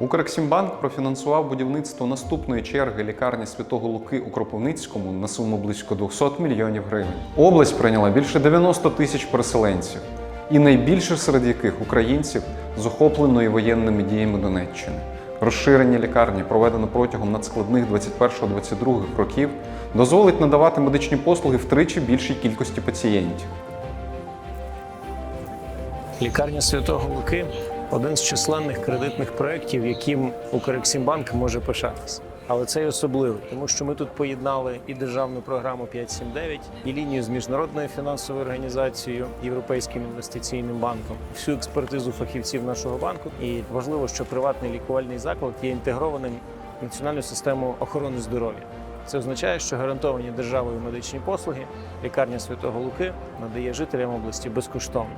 Укрексімбанк профінансував будівництво наступної черги лікарні Святого Луки у Кропивницькому на суму близько 200 мільйонів гривень. Область прийняла більше 90 тисяч переселенців, і найбільше серед яких українців з охопленої воєнними діями Донеччини. Розширення лікарні, проведено протягом надскладних 21-22 років, дозволить надавати медичні послуги втричі більшій кількості пацієнтів. Лікарня Святого Луки один з численних кредитних проєктів, яким Укрексімбанк може пишатися. Але це й особливий, тому що ми тут поєднали і державну програму 579, і лінію з міжнародною фінансовою організацією Європейським інвестиційним банком, всю експертизу фахівців нашого банку. І важливо, що приватний лікувальний заклад є інтегрованим в національну систему охорони здоров'я. Це означає, що гарантовані державою медичні послуги лікарня Святого Луки надає жителям області безкоштовно.